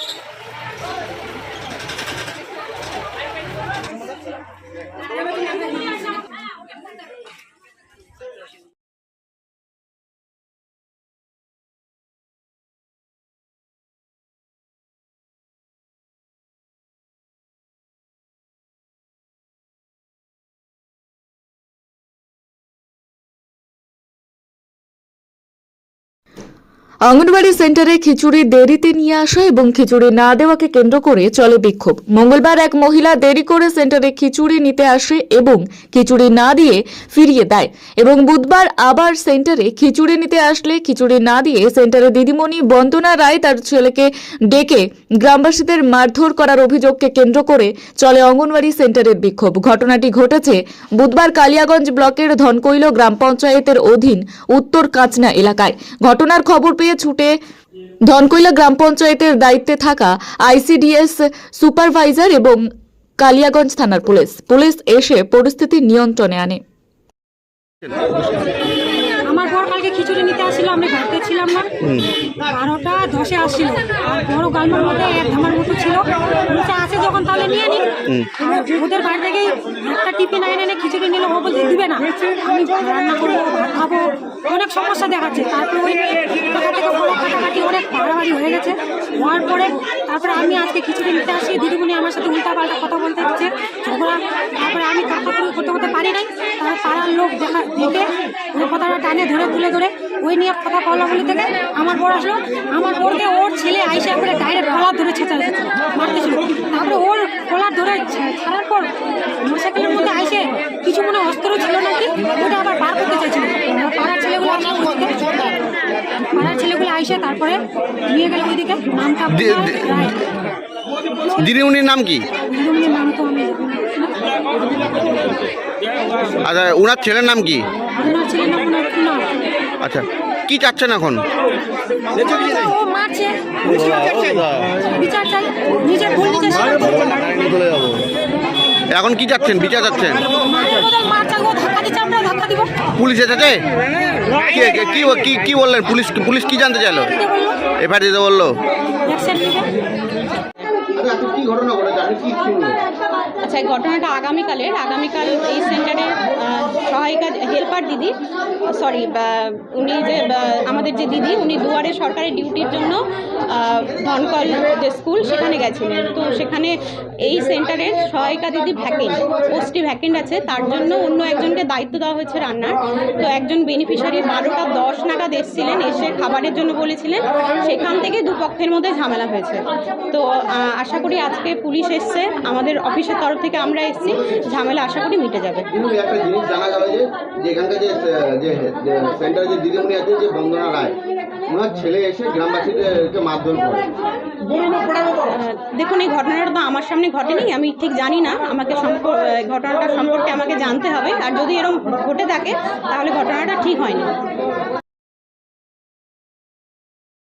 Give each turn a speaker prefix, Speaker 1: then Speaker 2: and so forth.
Speaker 1: you anganwadi সেন্টারে খিচুড়ি দেরিতে নিয়ে আসা এবং খিচুড়ি না দেওয়াকে কেন্দ্র করে চলে বিক্ষোভ। মঙ্গলবার এক মহিলা দেরি করে সেন্টারে খিচুড়ি নিতে আসে এবং খিচুড়ি না দিয়ে ফিরিয়ে দেয় এবং বুধবার আবার সেন্টারে খিচুড়ি নিতে আসলে খিচুড়ি না দিয়ে সেন্টারে দিদিমণি বন্দনা রায় তার ছেলেকে ডেকে গ্রামবাসীদের মারধর করার অভিযোগকে কেন্দ্র করে চলে অঙ্গনবাড়ি সেন্টারের বিক্ষোভ। ঘটনাটি ঘটেছে বুধবার কালিয়াগঞ্জ ব্লকের ধনকৈল গ্রাম পঞ্চায়েতের অধীন উত্তর কাচনা এলাকায়। ঘটনার খবর পেয়ে ছুটে ধনকৈলা গ্রাম পঞ্চায়েতের দায়িত্বে থাকা আইসিডিএস সুপারভাইজার এবং কালিয়াগঞ্জ থানার পুলিশ। পুলিশ এসে পরিস্থিতি নিয়ন্ত্রণে আনে।
Speaker 2: আমার বর কালকে খিচুড়ি নিতে আসছিল আমি ঘরতে ছিলাম না। বারোটা দশে আসছিল আর বড় গালমার মধ্যে এক ধামার মতো ছিল। নিচে আসে যখন তাহলে নিয়ে নি। এবার ওদের বাড়ি থেকেই একটা টিফিন এনে খিচুড়ি নিলে, ও বলতে দিবে না। আমি রান্না করব, ভাত খাব। অনেক সমস্যা দেখাচ্ছে। তারপরে ওই কোথা থেকে বড় কাটাকাটি অনেক বাড়াবাড়ি হয়ে গেছে। হওয়ার পরে তারপরে আমি আজকে খিচুড়ি নিতে আসি। দিদিমণি আমার সাথে উল্টা পাল্টা কথা বলতে হচ্ছে ঝগড়া, তারপরে আমি কাকাতুরি করতে করতে পারি নাই। তার পাড়ার লোক দেখা দেখে ওই কথাটা টানে ধরে, তুলে ধরে ওই নিয়ে কথা বলা বলি থেকে আমার বড় আসলো। আমার বোরকে ওর ছেলে আইসে করে ডাইরেক্ট কলার ধরে ছেঁচা মারতেছিল তারপরে ওর কলার ধরে ছাড়ার পর মোটরসাইকেলের মধ্যে আইসে কিছু মনে অস্ত্র ছিল নাকি ওটা আবার বার করতে চাইছিল আর পাড়ার ছেলেগুলো আসে ওইদিকে। আইসে তারপরে নিয়ে গেল ওইদিকে নামটা
Speaker 3: দিদিমণির নাম কি
Speaker 2: দিদিমণির নাম তো আমি
Speaker 3: আচ্ছা ওনার ছেলের নাম কি
Speaker 2: ওনার ছেলের নাম ওনার কি
Speaker 3: আচ্ছা কি চাচ্ছেন এখন। এখন কি চাচ্ছেন বিচার চাচ্ছেন পুলিশ এসেছে? কি কি বললেন? পুলিশ পুলিশ কি জানতে চাইলো? এফআইআর দিতে বলল।
Speaker 4: আচ্ছা এই ঘটনাটা আগামীকালের। আগামীকাল এই সেন্টারের আহ, সহায়িকা হেল্পার দিদি সরি উনি যে আমাদের যে দিদি, উনি দুয়ারে সরকারি ডিউটির জন্য ধনকল যে স্কুল, সেখানে গেছিলেন। তো সেখানে এই সেন্টারের সহায়িকা দিদি ভ্যাকেন্ট পোস্টটি ভ্যাকেন্ট আছে। তার জন্য অন্য একজনকে দায়িত্ব দেওয়া হয়েছে রান্নার। তো একজন বেনিফিশিয়ারি বারোটা দশ নাগাদ এসেছিলেন এসে খাবারের জন্য বলেছিলেন। সেখান থেকে দুপক্ষের মধ্যে ঝামেলা হয়েছে। তো আশা করি আজকে পুলিশ এসছে। আমাদের অফিসের তরফ থেকে আমরা এসেছি। ঝামেলা আশা করি মিটে যাবে।
Speaker 5: একটা জিনিস জানা গেল যে যেখানকার যে যে যে দিদিমণি আছে যে বন্দনা রায় ওনার ছেলে এসে গ্রামবাসীদেরকে মারধর করে।
Speaker 4: দেখুন এই ঘটনাটা তো আমার সামনে ঘটেনি আমি ঠিক জানি না। আমাকে ঘটনাটা সম্পর্কে আমাকে জানতে হবে। আর যদি এরকম ঘটে থাকে তাহলে ঘটনাটা ঠিক হয়নি।